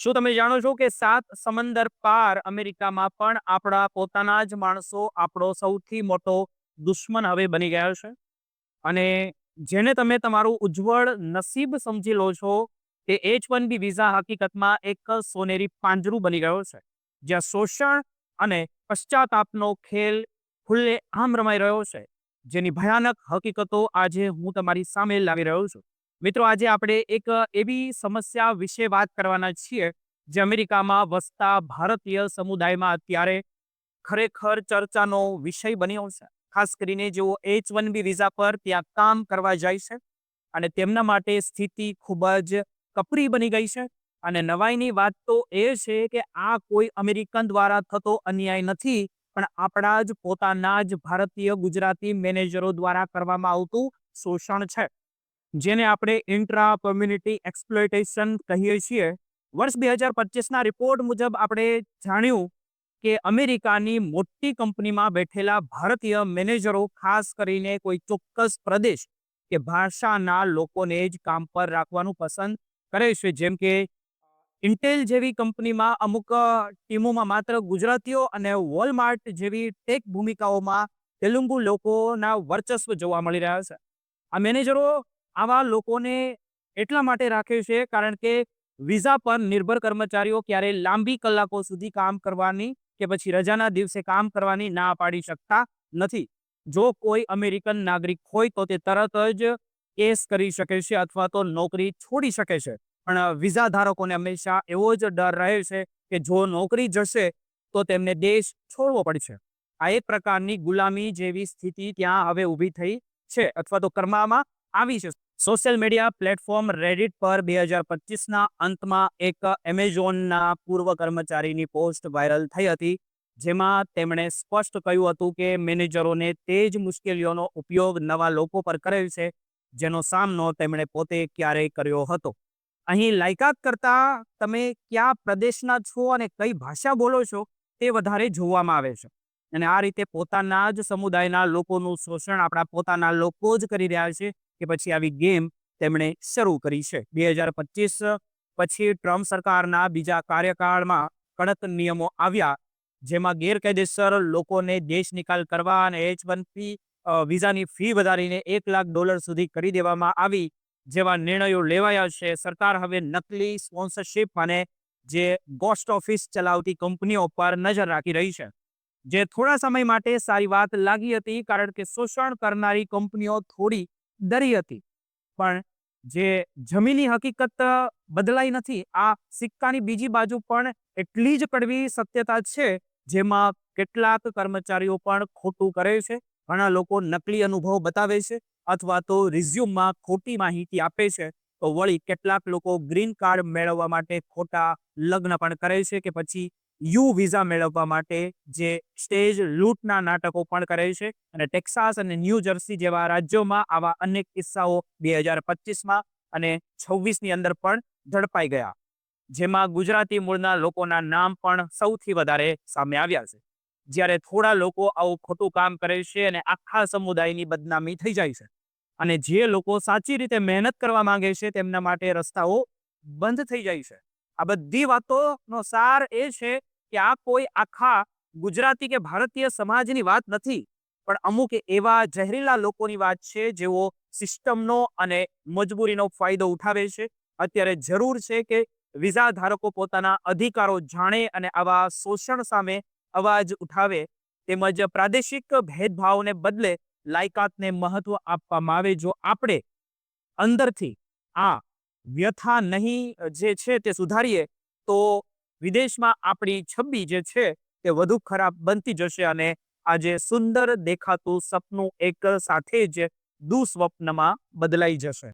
શું તમે જાણો છો કે સાત સમંદર પાર અમેરિકામાં પણ આપણા પોતાના જ માણસો આપણો સૌથી મોટો દુશ્મન હવે બની ગયો છે? અને જેને તમે તમારું ઉજ્જવળ નસીબ સમજી લો છો તે એચ વન બી વિઝા હકીકતમાં એક સોનેરી પાંજરું બની ગયો છે, જ્યાં શોષણ અને પશ્ચાતાપનો ખેલ ખુલ્લે આમ રમાઈ રહ્યો છે, જેની ભયાનક હકીકતો આજે હું તમારી સામે લાવી રહ્યો છું. મિત્રો, આજે આપણે એક એવી સમસ્યા વિશે વાત કરવાના છીએ, જે અમેરિકામાં વસતા ભારતીય સમુદાયમાં અત્યારે ખરેખર ચર્ચાનો વિષય બન્યો છે. ખાસ કરીને જેઓ એચ વન બી વિઝા પર ત્યાં કામ કરવા જાય છે અને તેમના માટે સ્થિતિ ખૂબ જ કપરી બની ગઈ છે. અને નવાઈની વાત તો એ છે કે આ કોઈ અમેરિકન દ્વારા થતો અન્યાય નથી, પણ આપણા જ પોતાના જ ભારતીય ગુજરાતી મેનેજરો દ્વારા કરવામાં આવતું શોષણ છે. જેને આપણે ઇન્ટ્રા કોમ્યુનિટી એક્સપ્લોઇટેશન કહીએ છીએ. વર્ષ બે હજાર પચીસના રિપોર્ટ મુજબ આપણે જાણ્યું કે અમેરિકાની મોટી કંપનીમાં બેઠેલા ભારતીય મેનેજરો, ખાસ કરીને કોઈ ચોક્કસ પ્રદેશ કે ભાષાના લોકોને જ કામ પર રાખવાનું પસંદ કરે છે. જેમ કે ઇન્ટેલ જેવી કંપનીમાં અમુક ટીમોમાં માત્ર ગુજરાતીઓ અને વોલમાર્ટ જેવી ટેક ભૂમિકાઓમાં તેલુગુ લોકોના વર્ચસ્વ જોવા મળી રહ્યા છે. આ મેનેજરો આવા લોકોને એટલા માટે રાખ્યું છે, કારણ કે વિઝા પર નિર્ભર કર્મચારીઓ ક્યારે લાંબી કલાકો સુધી કામ કરવાની કે પછી રજાના દિવસે કામ કરવાની ના પાડી શકતા નથી. જો કોઈ અમેરિકન નાગરિક હોય તો તે તરત જ કેસ કરી શકે છે અથવા તો નોકરી છોડી શકે છે. પણ વિઝા ધારકોને હંમેશા એવો જ ડર રહે છે કે જો નોકરી જશે તો તેમને દેશ છોડવો પડશે. આ એક પ્રકારની ગુલામી જેવી સ્થિતિ ત્યાં હવે ઊભી થઈ છે અથવા તો કરવામાં આવી છે. સોશિયલ મીડિયા પ્લેટફોર્મ રેડિટ પર બે હજાર પચીસના અંતમાં એક એમેઝોનના પૂર્વ કર્મચારીની પોસ્ટ વાયરલ થઈ હતી, જેમાં તેમણે સ્પષ્ટ કહ્યું હતું કે મેનેજરોને તે જ મુશ્કેલીઓનો ઉપયોગ નવા લોકો પર કરેલ છે, જેનો સામનો તેમણે પોતે ક્યારેય કર્યો હતો. અહીં લાયકાત કરતા તમે કયા પ્રદેશના છો અને કઈ ભાષા બોલો છો તે વધારે જોવામાં આવે છે. અને આ રીતે પોતાના જ સમુદાયના લોકોનું શોષણ આપણા પોતાના લોકો જ કરી રહ્યા છે કે પછી આવી ગેમ તેમણે શરૂ કરી છે. બે હજાર પચીસ પછી ટ્રમ્પ સરકારના બીજા કાર્યકાળમાં કડક નિયમો આવ્યા, જેમાં ગેરકાયદેસર લોકોને દેશ નિકાલ કરવા અને એચ વન ફી વિઝાની ફી વધારીને એક લાખ ડોલર સુધી કરી દેવામાં આવી, જેવા નિર્ણયો લેવાયા છે. સરકાર હવે નકલી સ્પોન્સરશિપ અને જે ગોસ્ટ ઓફિસ ચલાવતી કંપનીઓ પર નજર રાખી રહી છે. જે થોડા સમય માટે સારી વાત લાગી હતી કારણ કે શોષણ કરનારી કંપનીઓ થોડી ડરી હતી. પણ જે જમીની હકીકત બદલાઈ નથી, આ સિક્કાની બીજી બાજુ પણ એટલી જ કડવી સત્યતા છે, જેમાં કેટલાક કર્મચારીઓ પણ ખોટું કરે છે, ઘણા લોકો નકલી અનુભવ બતાવે છે અથવા તો રિઝ્યુમમાં ખોટી માહિતી આપે છે, તો વળી કેટલાક લોકો ગ્રીન કાર્ડ મેળવવા માટે ખોટા લગ્ન પણ કરે છે કે પછી યુ વિઝા મેળવવા માટે જે સ્ટેજ લૂંટના નાટકો પણ કરે છે અને ટેક્સાસ અને ન્યૂ જર્સી જેવા રાજ્યોમાં આવા અનેક કિસ્સાઓ બે હજાર પચીસમાં અને છવ્વીસની અંદર પણ ઝડપાઈ ગયા. જેમાં ગુજરાતી મૂળના લોકોના નામ પણ સૌથી વધારે સામે આવ્યા છે. જ્યારે થોડા લોકો આવું ખોટું કામ કરે છે અને આખા સમુદાયની બદનામી થઈ જાય છે. અને જે લોકો સાચી રીતે મહેનત કરવા માંગે છે તેમના માટે રસ્તાઓ બંધ થઈ જાય છે. આ બધી વાતોનો સાર એ છે કે આ કોઈ આખા ગુજરાતી કે ભારતીય સમાજની વાત નથી, પણ અમુક એવા જહેરીલા લોકોની વાત છે, જેઓ સિસ્ટમનો અને મજબૂરીનો ફાયદો ઉઠાવે છે. અત્યારે જરૂર છે કે વિઝા ધારકો પોતાના અધિકારો જાણે અને આવા શોષણ સામે અવાજ ઉઠાવે. તેમજ પ્રાદેશિક ભેદભાવને બદલે લાયકાતને મહત્વ આપવામાં આવે. જો આપણે અંદરથી આ વ્યથા નહીં જે છે તે સુધારીએ, તો વિદેશમાં આપણી છબી જે છે તે વધુ ખરાબ બનતી જશે અને આજે સુંદર દેખાતું સપનું એક સાથે જ દુસ્વપ્નમાં બદલાઈ જશે.